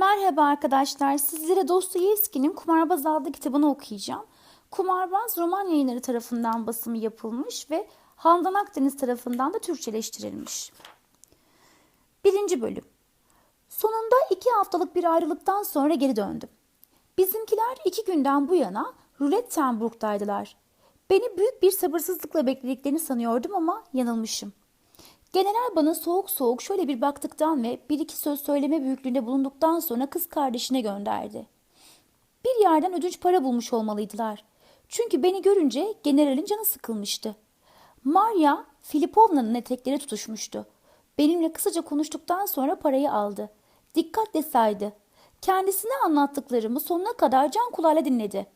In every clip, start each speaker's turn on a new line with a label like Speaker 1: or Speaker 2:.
Speaker 1: Merhaba arkadaşlar. Sizlere Dostoyevski'nin Kumarbaz adlı kitabını okuyacağım. Kumarbaz roman yayınları tarafından basımı yapılmış ve Handan Akdeniz tarafından da Türkçeleştirilmiş. Birinci bölüm. Sonunda iki haftalık bir ayrılıktan sonra geri döndüm. Bizimkiler iki günden bu yana Rülettenburg'daydılar. Beni büyük bir sabırsızlıkla beklediklerini sanıyordum ama yanılmışım. General bana soğuk soğuk şöyle bir baktıktan ve bir iki söz söyleme büyüklüğünde bulunduktan sonra kız kardeşine gönderdi. Bir yerden ödünç para bulmuş olmalıydılar. Çünkü beni görünce generalin canı sıkılmıştı. Maria Filipovna'nın etekleri tutuşmuştu. Benimle kısaca konuştuktan sonra parayı aldı. Dikkatle saydı. Kendisine anlattıklarımı sonuna kadar can kulağıyla dinledi.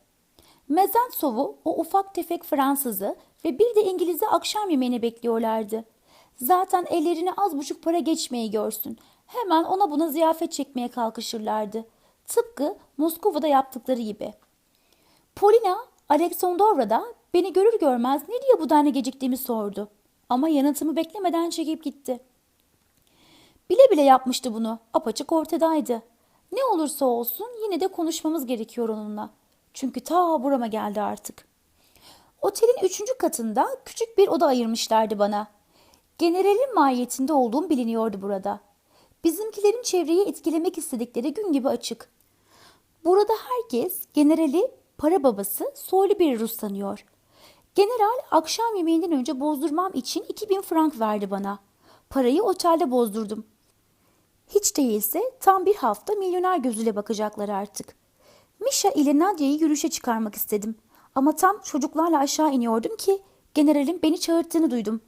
Speaker 1: Mezentsov'u, o ufak tefek Fransızı ve bir de İngiliz'i akşam yemeğine bekliyorlardı. Zaten ellerine az buçuk para geçmeyi görsün. Hemen ona buna ziyafet çekmeye kalkışırlardı. Tıpkı Moskova'da yaptıkları gibi. Polina Aleksandrovna da beni görür görmez ne diye bu denli geciktiğimi sordu. Ama yanıtımı beklemeden çekip gitti. Bile bile yapmıştı bunu. Apaçık ortadaydı. Ne olursa olsun yine de konuşmamız gerekiyor onunla. Çünkü ta burama geldi artık. Otelin üçüncü katında küçük bir oda ayırmışlardı bana. Generalin mahiyetinde olduğum biliniyordu burada. Bizimkilerin çevreyi etkilemek istedikleri gün gibi açık. Burada herkes generali para babası soylu bir Rus sanıyor. General akşam yemeğinden önce bozdurmam için 2000 frank verdi bana. Parayı otelde bozdurdum. Hiç değilse tam bir hafta milyoner gözüyle bakacaklar artık. Misha ile Nadia'yı yürüyüşe çıkarmak istedim. Ama tam çocuklarla aşağı iniyordum ki generalin beni çağırttığını duydum.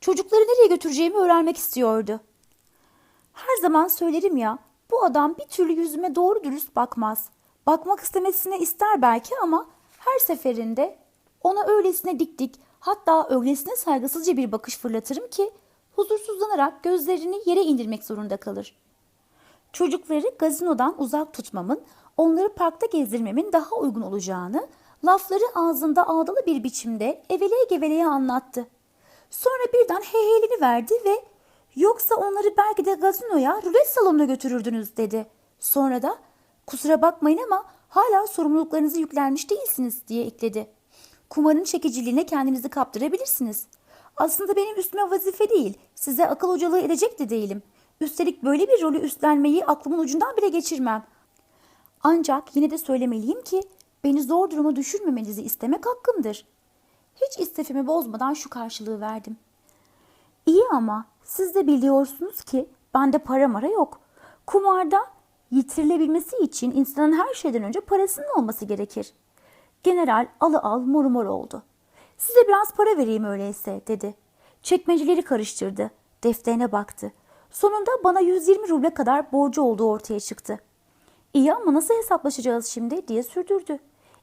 Speaker 1: Çocukları nereye götüreceğimi öğrenmek istiyordu. Her zaman söylerim ya, bu adam bir türlü yüzüme doğru dürüst bakmaz. Bakmak istemesine ister belki ama her seferinde ona öylesine dik dik hatta öylesine saygısızca bir bakış fırlatırım ki huzursuzlanarak gözlerini yere indirmek zorunda kalır. Çocukları gazinodan uzak tutmamın, onları parkta gezdirmemin daha uygun olacağını, lafları ağzında ağdalı bir biçimde eveleye geveleye anlattı. Sonra birden heyheylini verdi ve yoksa onları belki de gazinoya rulet salonuna götürürdünüz dedi. Sonra da kusura bakmayın ama hala sorumluluklarınızı yüklenmiş değilsiniz diye ekledi. Kumarın çekiciliğine kendinizi kaptırabilirsiniz. Aslında benim üstüme vazife değil, size akıl hocalığı edecek de değilim. Üstelik böyle bir rolü üstlenmeyi aklımın ucundan bile geçirmem. Ancak yine de söylemeliyim ki beni zor duruma düşürmemenizi istemek hakkımdır. Hiç istifimi bozmadan şu karşılığı verdim. İyi ama siz de biliyorsunuz ki bende para mara yok. Kumarda yitirilebilmesi için insanın her şeyden önce parasının olması gerekir. General alı al mor mor oldu. Size biraz para vereyim öyleyse dedi. Çekmeceleri karıştırdı. Defterine baktı. Sonunda bana 120 ruble kadar borcu olduğu ortaya çıktı. İyi ama nasıl hesaplaşacağız şimdi diye sürdürdü.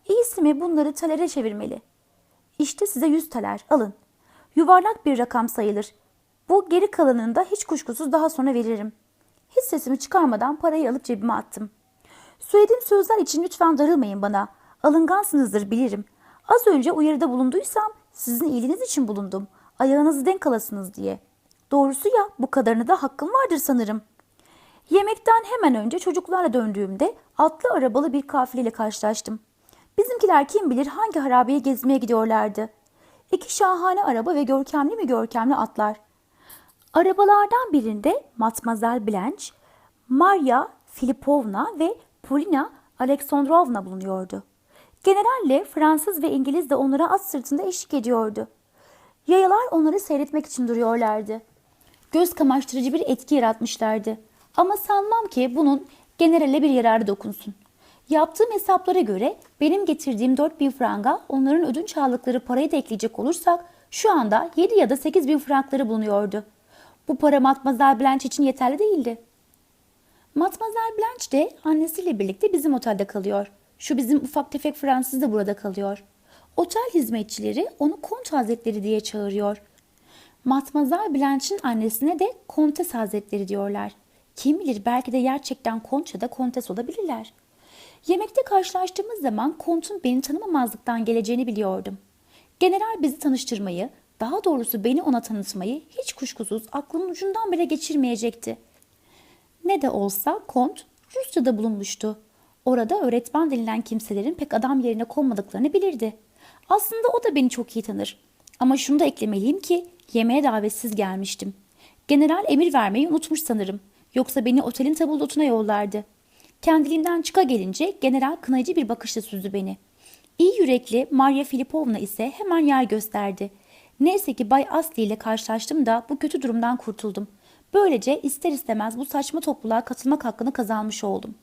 Speaker 1: İyisi mi bunları talere çevirmeli. İşte size 100 taler alın. Yuvarlak bir rakam sayılır. Bu geri kalanını da hiç kuşkusuz daha sonra veririm. Hiç sesimi çıkarmadan parayı alıp cebime attım. Söylediğim sözler için lütfen darılmayın bana. Alıngansınızdır bilirim. Az önce uyarıda bulunduysam sizin iyiliğiniz için bulundum. Ayağınızı denk alasınız diye. Doğrusu ya bu kadarını da hakkım vardır sanırım. Yemekten hemen önce çocuklarla döndüğümde atlı arabalı bir kafileyle karşılaştım. Bizimkiler kim bilir hangi harabeye gezmeye gidiyorlardı. İki şahane araba ve görkemli mi görkemli atlar. Arabalardan birinde Matmazel Blanche, Maria Filipovna ve Polina Aleksandrovna bulunuyordu. Generalle Fransız ve İngiliz de onlara at sırtında eşlik ediyordu. Yayalar onları seyretmek için duruyorlardı. Göz kamaştırıcı bir etki yaratmışlardı. Ama sanmam ki bunun generale bir yararı dokunsun. Yaptığım hesaplara göre benim getirdiğim 4000 franga onların ödünç aldıkları parayı da ekleyecek olursak şu anda 7 ya da 8 bin frankları bulunuyordu. Bu para Matmazel Blanche için yeterli değildi. Matmazel Blanche de annesiyle birlikte bizim otelde kalıyor. Şu bizim ufak tefek Fransız da burada kalıyor. Otel hizmetçileri onu Kont Hazretleri diye çağırıyor. Matmazel Blanche'in annesine de Kontes Hazretleri diyorlar. Kim bilir belki de gerçekten Kont ya da Kontes olabilirler. Yemekte karşılaştığımız zaman Kont'un beni tanımamazlıktan geleceğini biliyordum. General bizi tanıştırmayı, daha doğrusu beni ona tanıtmayı hiç kuşkusuz aklımın ucundan bile geçirmeyecekti. Ne de olsa Kont Rusya'da bulunmuştu. Orada öğretmen denilen kimselerin pek adam yerine konmadıklarını bilirdi. Aslında o da beni çok iyi tanır. Ama şunu da eklemeliyim ki yemeğe davetsiz gelmiştim. General emir vermeyi unutmuş sanırım. Yoksa beni otelin tabulotuna yollardı. Kendiliğinden çıka gelince general kınayıcı bir bakışla süzdü beni. İyi yürekli Maria Filipovna ise hemen yer gösterdi. Neyse ki Bay Asli ile karşılaştım da bu kötü durumdan kurtuldum. Böylece ister istemez bu saçma topluluğa katılmak hakkını kazanmış oldum.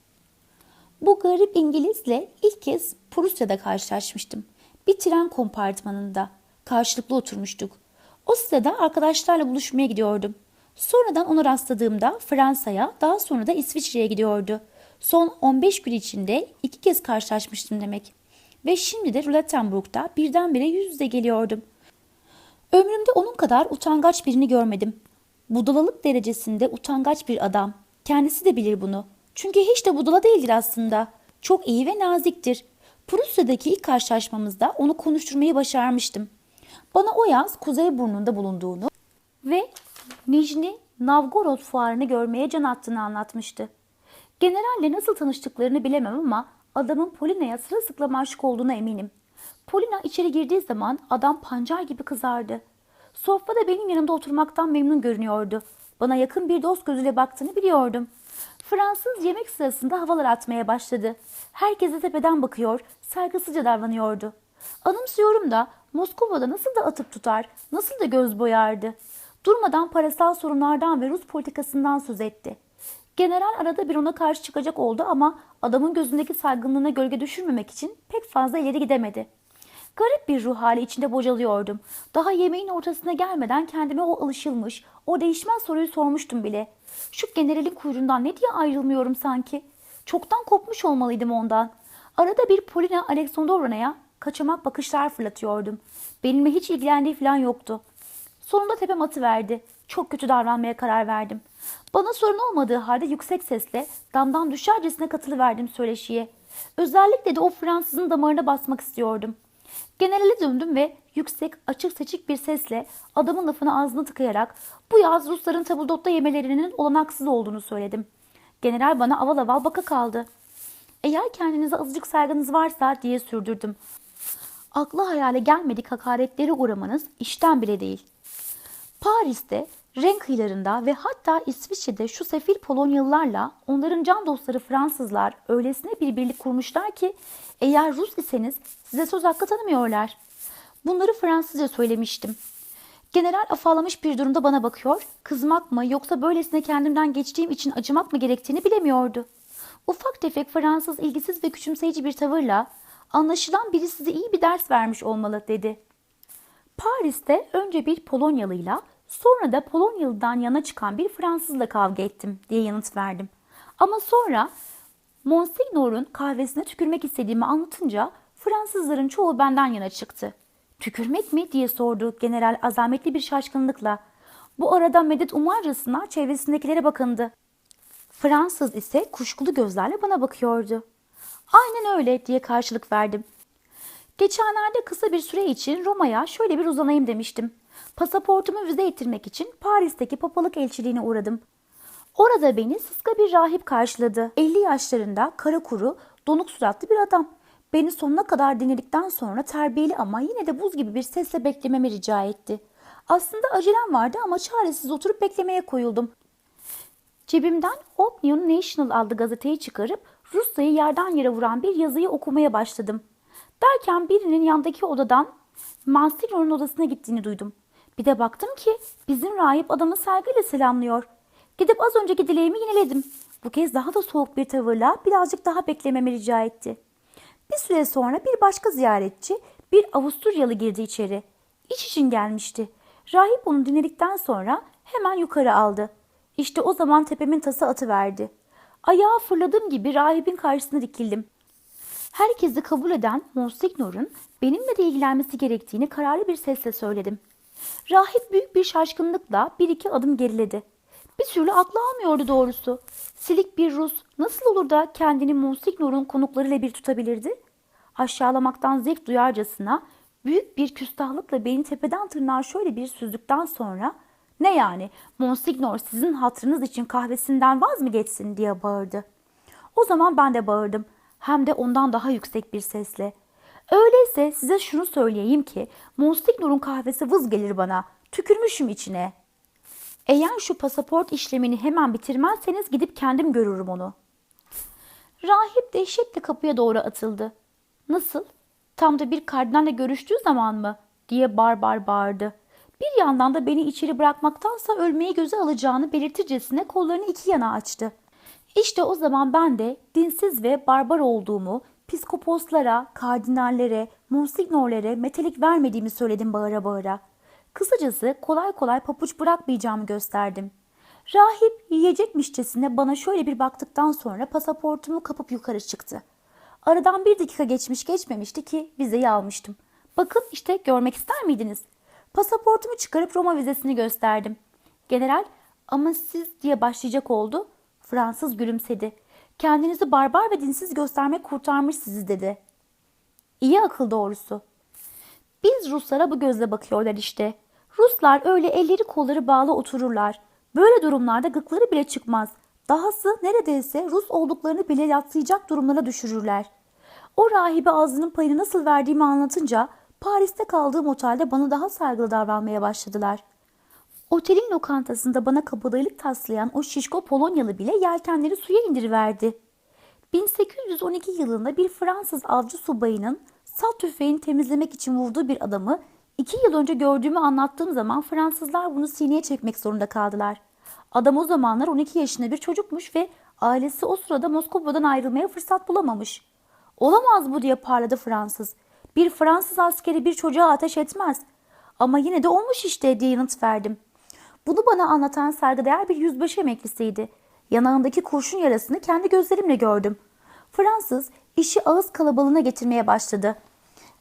Speaker 1: Bu garip İngilizle ilk kez Prusya'da karşılaşmıştım. Bir tren kompartmanında. Karşılıklı oturmuştuk. O sırada arkadaşlarla buluşmaya gidiyordum. Sonradan onu rastladığımda Fransa'ya, daha sonra da İsviçre'ye gidiyordu. Son 15 gün içinde iki kez karşılaşmıştım demek. Ve şimdi de Rottenburg'da birdenbire yüz yüze geliyordum. Ömrümde onun kadar utangaç birini görmedim. Budalalık derecesinde utangaç bir adam. Kendisi de bilir bunu. Çünkü hiç de budala değildir aslında. Çok iyi ve naziktir. Prusya'daki ilk karşılaşmamızda onu konuşturmayı başarmıştım. Bana o yaz Kuzey Burnu'nda bulunduğunu ve Nijni Novgorod fuarını görmeye can attığını anlatmıştı. Generalle nasıl tanıştıklarını bilemem ama adamın Polina'ya sırılsıklam aşık olduğuna eminim. Polina içeri girdiği zaman adam pancar gibi kızardı. Sofrada benim yanımda oturmaktan memnun görünüyordu. Bana yakın bir dost gözüyle baktığını biliyordum. Fransız yemek sırasında havalar atmaya başladı. Herkese tepeden bakıyor, saygısızca davranıyordu. Anımsıyorum da Moskova'da nasıl da atıp tutar, nasıl da göz boyardı. Durmadan parasal sorunlardan ve Rus politikasından söz etti. General arada bir ona karşı çıkacak oldu ama adamın gözündeki saygınlığına gölge düşürmemek için pek fazla ileri gidemedi. Garip bir ruh hali içinde bocalıyordum. Daha yemeğin ortasına gelmeden kendime o alışılmış, o değişmez soruyu sormuştum bile. Şu generalin kuyruğundan ne diye ayrılmıyorum sanki? Çoktan kopmuş olmalıydım ondan. Arada bir Polina Aleksandrovna'ya kaçamak bakışlar fırlatıyordum. Benimle hiç ilgilendiği falan yoktu. Sonunda tepem atıverdi. Çok kötü davranmaya karar verdim. Bana sorun olmadığı halde yüksek sesle damdan düşercesine katılıverdim söyleşiye. Özellikle de o Fransızın damarına basmak istiyordum. Generale döndüm ve yüksek, açık seçik bir sesle adamın lafını ağzına tıkayarak bu yaz Rusların tabuldotta yemelerinin olanaksız olduğunu söyledim. General bana aval aval baka kaldı. Eğer kendinize azıcık saygınız varsa diye sürdürdüm. Akla hayale gelmedik hakaretlere uğramanız işten bile değil. Paris'te, renk kıyılarında ve hatta İsviçre'de şu sefil Polonyalılarla onların can dostları Fransızlar öylesine bir birlik kurmuşlar ki eğer Rus iseniz size söz hakkı tanımıyorlar. Bunları Fransızca söylemiştim. General afallamış bir durumda bana bakıyor, kızmak mı yoksa böylesine kendimden geçtiğim için acımak mı gerektiğini bilemiyordu. Ufak tefek Fransız ilgisiz ve küçümseyici bir tavırla anlaşılan biri size iyi bir ders vermiş olmalı dedi. Paris'te önce bir Polonyalıyla sonra da Polonyalı'dan yana çıkan bir Fransızla kavga ettim diye yanıt verdim. Ama sonra Monsignor'un kahvesine tükürmek istediğimi anlatınca Fransızların çoğu benden yana çıktı. Tükürmek mi diye sordu general azametli bir şaşkınlıkla. Bu arada medet umarcasına çevresindekilere bakındı. Fransız ise kuşkulu gözlerle bana bakıyordu. Aynen öyle diye karşılık verdim. Geçenlerde kısa bir süre için Roma'ya şöyle bir uzanayım demiştim. Pasaportumu vize ettirmek için Paris'teki papalık elçiliğine uğradım. Orada beni sıska bir rahip karşıladı. 50 yaşlarında kara kuru, donuk suratlı bir adam. Beni sonuna kadar dinledikten sonra terbiyeli ama yine de buz gibi bir sesle beklememi rica etti. Aslında acelem vardı ama çaresiz oturup beklemeye koyuldum. Cebimden Opinion National adlı gazeteyi çıkarıp Rusya'yı yerden yere vuran bir yazıyı okumaya başladım. Derken birinin yandaki odadan Mansignor'un odasına gittiğini duydum. Bir de baktım ki bizim rahip adamı saygıyla selamlıyor. Gidip az önceki dileğimi yineledim. Bu kez daha da soğuk bir tavırla birazcık daha beklememi rica etti. Bir süre sonra bir başka ziyaretçi, bir Avusturyalı girdi içeri. İş için gelmişti. Rahip onu dinledikten sonra hemen yukarı aldı. İşte o zaman tepemin tası atıverdi. Ayağa fırladığım gibi rahibin karşısına dikildim. Herkesi kabul eden Monsignor'un benimle de ilgilenmesi gerektiğini kararlı bir sesle söyledim. Rahip büyük bir şaşkınlıkla bir iki adım geriledi. Bir türlü aklı almıyordu doğrusu. Silik bir Rus nasıl olur da kendini Monsignor'un konuklarıyla bir tutabilirdi? Aşağılamaktan zevk duyarcasına büyük bir küstahlıkla beni tepeden tırnağa şöyle bir süzdükten sonra ne yani Monsignor sizin hatırınız için kahvesinden vaz mı geçsin diye bağırdı. O zaman ben de bağırdım. Hem de ondan daha yüksek bir sesle. Öyleyse size şunu söyleyeyim ki Monstignор'un kahvesi vız gelir bana. Tükürmüşüm içine. Eğer şu pasaport işlemini hemen bitirmezseniz gidip kendim görürüm onu. Rahip dehşetle kapıya doğru atıldı. Nasıl? Tam da bir kardinalle görüştüğü zaman mı? diye barbar bağırdı. Bir yandan da beni içeri bırakmaktansa ölmeyi göze alacağını belirtircesine kollarını iki yana açtı. İşte o zaman ben de dinsiz ve barbar olduğumu, piskoposlara, kardinallere, monsignorlere metelik vermediğimi söyledim bağıra bağıra. Kısacası kolay kolay papuç bırakmayacağımı gösterdim. Rahip yiyecekmişçesine bana şöyle bir baktıktan sonra pasaportumu kapıp yukarı çıktı. Aradan bir dakika geçmiş geçmemişti ki vizeyi almıştım. Bakın işte görmek ister miydiniz? Pasaportumu çıkarıp Roma vizesini gösterdim. General ama siz diye başlayacak oldu. Fransız gülümsedi. Kendinizi barbar ve dinsiz göstermek kurtarmış sizi dedi. İyi akıl doğrusu. Biz Ruslara bu gözle bakıyorlar işte. Ruslar öyle elleri kolları bağlı otururlar. Böyle durumlarda gıkları bile çıkmaz. Dahası neredeyse Rus olduklarını bile yatsıyacak durumlara düşürürler. O rahibe ağzının payını nasıl verdiğimi anlatınca Paris'te kaldığım otelde bana daha saygılı davranmaya başladılar. Otelin lokantasında bana kabadayılık taslayan o şişko Polonyalı bile yelkenleri suya indiriverdi. 1812 yılında bir Fransız avcı subayının salt tüfeğini temizlemek için vurduğu bir adamı iki yıl önce gördüğümü anlattığım zaman Fransızlar bunu sineye çekmek zorunda kaldılar. Adam o zamanlar 12 yaşında bir çocukmuş ve ailesi o sırada Moskova'dan ayrılmaya fırsat bulamamış. Olamaz bu diye parladı Fransız. Bir Fransız askeri bir çocuğa ateş etmez. Ama yine de olmuş işte diye yanıt verdim. Bunu bana anlatan saygıdeğer bir yüzbaşı emeklisiydi. Yanağındaki kurşun yarasını kendi gözlerimle gördüm. Fransız işi ağız kalabalığına getirmeye başladı.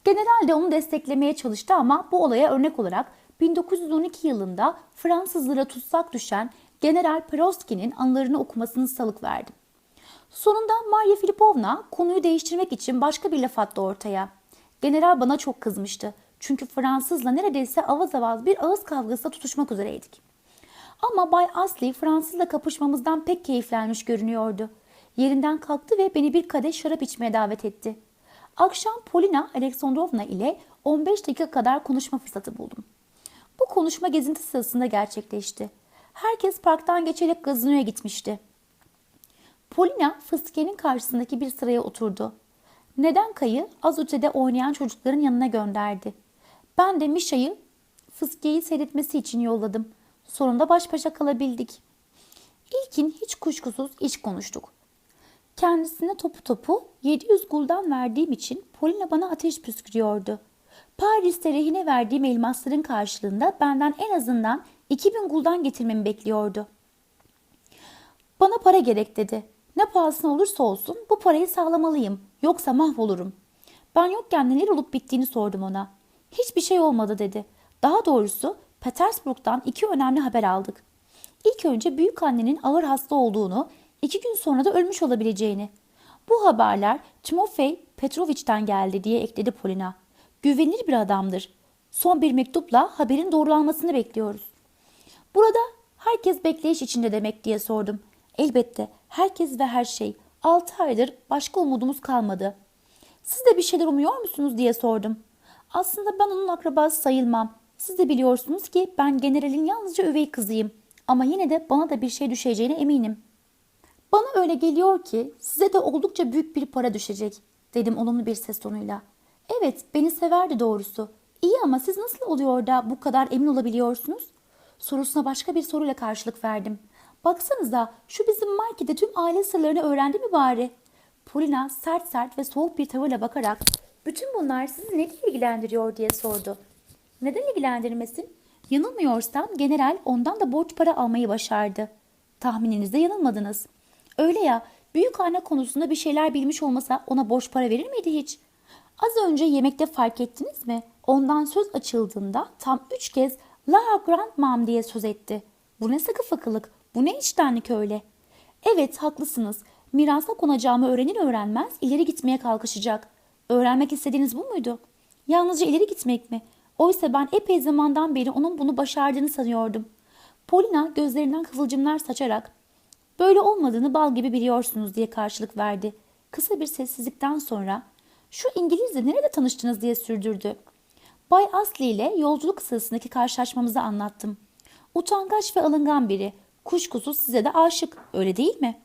Speaker 1: General de onu desteklemeye çalıştı ama bu olaya örnek olarak 1912 yılında Fransızlara tutsak düşen General Perovski'nin anılarını okumasını salık verdim. Sonunda Maria Filipovna konuyu değiştirmek için başka bir laf attı ortaya. General bana çok kızmıştı. Çünkü Fransızla neredeyse avaz avaz bir ağız kavgasına tutuşmak üzereydik. Ama Bay Asli Fransızla kapışmamızdan pek keyiflenmiş görünüyordu. Yerinden kalktı ve beni bir kadeh şarap içmeye davet etti. Akşam Polina Aleksandrovna ile 15 dakika kadar konuşma fırsatı buldum. Bu konuşma gezinti sırasında gerçekleşti. Herkes parktan geçerek gazinoya gitmişti. Polina fıskiyenin karşısındaki bir sıraya oturdu. Neden kayı az ötede oynayan çocukların yanına gönderdi. Ben de Mişa'yı fıskiyeyi seyretmesi için yolladım. Sonunda baş başa kalabildik. İlkin hiç kuşkusuz iş konuştuk. Kendisine topu topu 700 guldan verdiğim için Polina bana ateş püskürüyordu. Paris'te rehine verdiğim elmasların karşılığında benden en azından 2000 guldan getirmemi bekliyordu. Bana para gerek dedi. Ne pahasına olursa olsun bu parayı sağlamalıyım. Yoksa mahvolurum. Ben yokken neler olup bittiğini sordum ona. Hiçbir şey olmadı dedi. Daha doğrusu Petersburg'dan iki önemli haber aldık. İlk önce büyük annenin ağır hasta olduğunu, iki gün sonra da ölmüş olabileceğini. Bu haberler Timofey Petrovich'ten geldi diye ekledi Polina. Güvenilir bir adamdır. Son bir mektupla haberin doğrulanmasını bekliyoruz. Burada herkes bekleyiş içinde demek diye sordum. Elbette herkes ve her şey. Altı aydır başka umudumuz kalmadı. Siz de bir şeyler umuyor musunuz diye sordum. Aslında ben onun akrabası sayılmam. Siz de biliyorsunuz ki ben generalin yalnızca üvey kızıyım. Ama yine de bana da bir şey düşeceğine eminim. Bana öyle geliyor ki size de oldukça büyük bir para düşecek dedim olumlu bir ses tonuyla. Evet beni severdi doğrusu. İyi ama siz nasıl oluyor da bu kadar emin olabiliyorsunuz? Sorusuna başka bir soruyla karşılık verdim. Baksanıza şu bizim markete tüm aile sırlarını öğrendi mi bari? Polina sert sert ve soğuk bir tavırla bakarak bütün bunlar sizi ne ilgilendiriyor diye sordu. Neden ilgilendirmesin? Yanılmıyorsam general ondan da borç para almayı başardı. Tahmininizde yanılmadınız. Öyle ya büyük anne konusunda bir şeyler bilmiş olmasa ona borç para verir miydi hiç? Az önce yemekte fark ettiniz mi? Ondan söz açıldığında tam üç kez La Grandmam diye söz etti. Bu ne sıkı fıkılık, bu ne içtenlik öyle. Evet haklısınız. Mirasa konacağımı öğrenir öğrenmez ileri gitmeye kalkışacak. Öğrenmek istediğiniz bu muydu? Yalnızca ileri gitmek mi? Oysa ben epey zamandan beri onun bunu başardığını sanıyordum. Polina gözlerinden kıvılcımlar saçarak Böyle olmadığını bal gibi biliyorsunuz diye karşılık verdi. Kısa bir sessizlikten sonra şu İngilizle nerede tanıştınız diye sürdürdü. Bay Asli ile yolculuk sırasındaki karşılaşmamızı anlattım. Utangaç ve alıngan biri. Kuşkusuz size de aşık, öyle değil mi?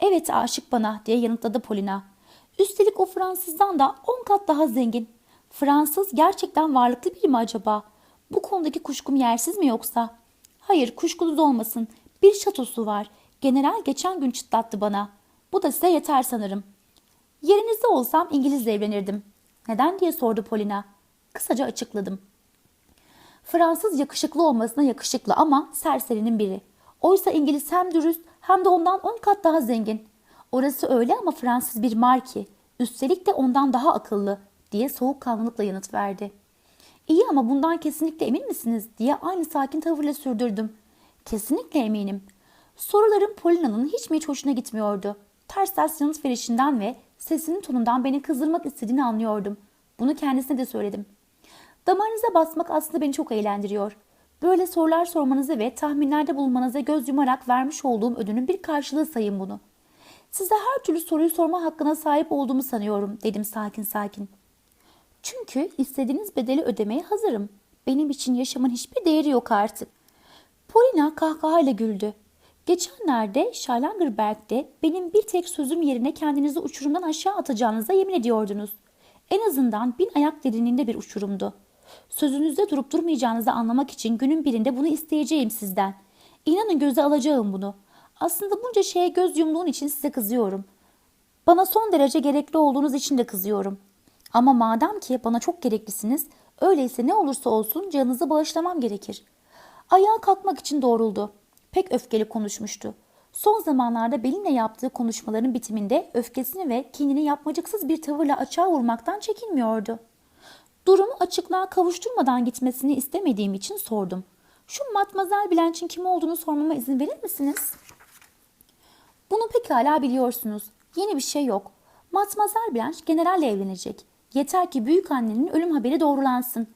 Speaker 1: Evet aşık bana diye yanıtladı Polina. Üstelik o Fransızdan da on kat daha zengin. Fransız gerçekten varlıklı biri mi acaba? Bu konudaki kuşkum yersiz mi yoksa? Hayır kuşkunuz olmasın. Bir şatosu var. General geçen gün çıtlattı bana. Bu da size yeter sanırım. Yerinizde olsam İngilizle evlenirdim. Neden diye sordu Polina. Kısaca açıkladım. Fransız yakışıklı olmasına yakışıklı ama serserinin biri. Oysa İngiliz hem dürüst hem de ondan on kat daha zengin. Orası öyle ama Fransız bir marki. Üstelik de ondan daha akıllı diye soğukkanlılıkla yanıt verdi. İyi ama bundan kesinlikle emin misiniz diye aynı sakin tavırla sürdürdüm. Kesinlikle eminim. Sorularım Polina'nın hiç mi hiç hoşuna gitmiyordu. Ters ters yanıt verişinden ve sesinin tonundan beni kızdırmak istediğini anlıyordum. Bunu kendisine de söyledim. Damarınıza basmak aslında beni çok eğlendiriyor. Böyle sorular sormanıza ve tahminlerde bulunmanıza göz yumarak vermiş olduğum ödünün bir karşılığı sayın bunu. Size her türlü soruyu sorma hakkına sahip olduğumu sanıyorum dedim sakin sakin. Çünkü istediğiniz bedeli ödemeye hazırım. Benim için yaşamın hiçbir değeri yok artık. Polina kahkahayla güldü. Geçenlerde Schallenberg'de benim bir tek sözüm yerine kendinizi uçurumdan aşağı atacağınıza yemin ediyordunuz. En azından bin ayak derinliğinde bir uçurumdu. Sözünüzde durup durmayacağınızı anlamak için günün birinde bunu isteyeceğim sizden. İnanın göze alacağım bunu. Aslında bunca şeye göz yumduğun için size kızıyorum. Bana son derece gerekli olduğunuz için de kızıyorum. Ama madem ki bana çok gereklisiniz, öyleyse ne olursa olsun canınızı bağışlamam gerekir. Ayağa kalkmak için doğruldu. Pek öfkeli konuşmuştu. Son zamanlarda Belin'le yaptığı konuşmaların bitiminde öfkesini ve kinini yapmacıksız bir tavırla açığa vurmaktan çekinmiyordu. Durumu açıklığa kavuşturmadan gitmesini istemediğim için sordum. Şu Matmazel Blanche'in kim olduğunu sormama izin verir misiniz? Bunu pekala biliyorsunuz. Yeni bir şey yok. Matmazel Blanche generalle evlenecek. Yeter ki büyük annenin ölüm haberi doğrulansın.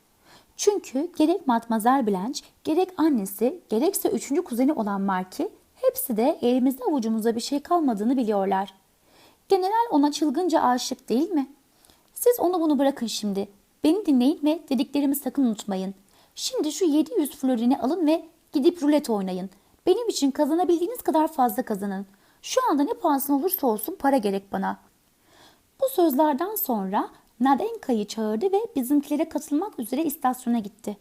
Speaker 1: Çünkü gerek Matmazel Blanche, gerek annesi, gerekse üçüncü kuzeni olan Marki, hepsi de elimizde avucumuzda bir şey kalmadığını biliyorlar. General ona çılgınca aşık değil mi? Siz onu bunu bırakın şimdi. Beni dinleyin ve dediklerimi sakın unutmayın. Şimdi şu 700 florini alın ve gidip rulet oynayın. Benim için kazanabildiğiniz kadar fazla kazanın. Şu anda ne pahasına olursa olsun para gerek bana. Bu sözlerden sonra Nadenka'yı çağırdı ve bizimkilere katılmak üzere istasyona gitti.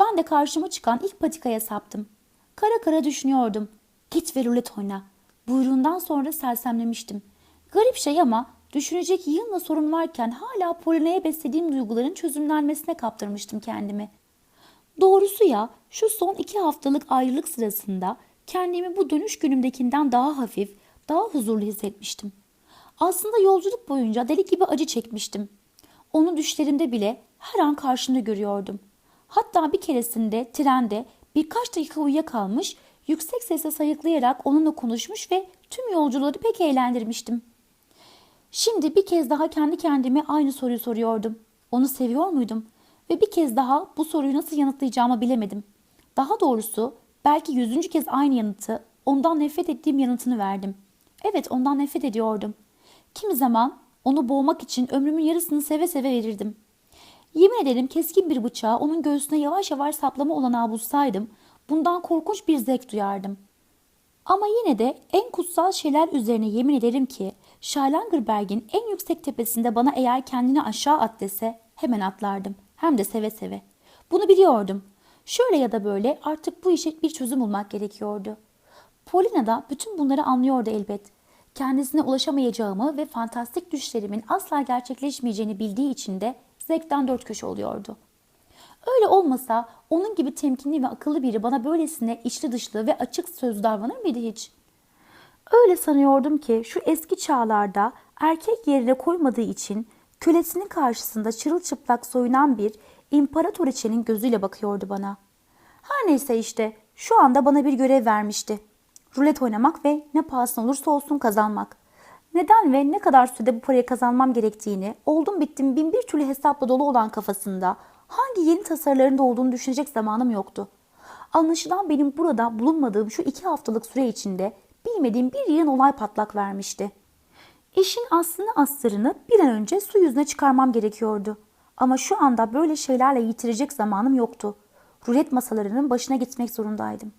Speaker 1: Ben de karşıma çıkan ilk patikaya saptım. Kara kara düşünüyordum. Git ve rulet oyna. Buyruğundan sonra sersemlemiştim. Garip şey ama düşünecek yığınla sorun varken hala Polina'ya beslediğim duyguların çözümlenmesine kaptırmıştım kendimi. Doğrusu ya şu son iki haftalık ayrılık sırasında kendimi bu dönüş günümdekinden daha hafif, daha huzurlu hissetmiştim. Aslında yolculuk boyunca deli gibi acı çekmiştim. Onu düşlerimde bile her an karşımda görüyordum. Hatta bir keresinde trende birkaç dakika uyuyakalmış, yüksek sesle sayıklayarak onunla konuşmuş ve tüm yolcuları pek eğlendirmiştim. Şimdi bir kez daha kendi kendime aynı soruyu soruyordum. Onu seviyor muydum? Ve bir kez daha bu soruyu nasıl yanıtlayacağımı bilemedim. Daha doğrusu belki yüzüncü kez aynı yanıtı, ondan nefret ettiğim yanıtını verdim. Evet ondan nefret ediyordum. Kimi zaman onu boğmak için ömrümün yarısını seve seve verirdim. Yemin ederim keskin bir bıçağı onun göğsüne yavaş yavaş saplama olanağı bulsaydım bundan korkunç bir zevk duyardım. Ama yine de en kutsal şeyler üzerine yemin ederim ki Schallenberg'in en yüksek tepesinde bana eğer kendini aşağı at dese hemen atlardım. Hem de seve seve. Bunu biliyordum. Şöyle ya da böyle artık bu işe bir çözüm bulmak gerekiyordu. Polina da bütün bunları anlıyordu elbet. Kendisine ulaşamayacağımı ve fantastik düşlerimin asla gerçekleşmeyeceğini bildiği için de zevkten dört köşe oluyordu. Öyle olmasa onun gibi temkinli ve akıllı biri bana böylesine içli dışlı ve açık söz davranır mıydı hiç? Öyle sanıyordum ki şu eski çağlarda erkek yerine koymadığı için kölesinin karşısında çırılçıplak soyunan bir imparatoriçenin gözüyle bakıyordu bana. Her neyse işte şu anda bana bir görev vermişti. Rulet oynamak ve ne pahasına olursa olsun kazanmak. Neden ve ne kadar sürede bu parayı kazanmam gerektiğini, oldum bittim bin bir türlü hesapla dolu olan kafasında hangi yeni tasarılarında olduğunu düşünecek zamanım yoktu. Anlaşılan benim burada bulunmadığım şu iki haftalık süre içinde bilmediğim bir yığın olay patlak vermişti. İşin aslını astarını bir an önce su yüzüne çıkarmam gerekiyordu. Ama şu anda böyle şeylerle yitirecek zamanım yoktu. Rulet masalarının başına gitmek zorundaydım.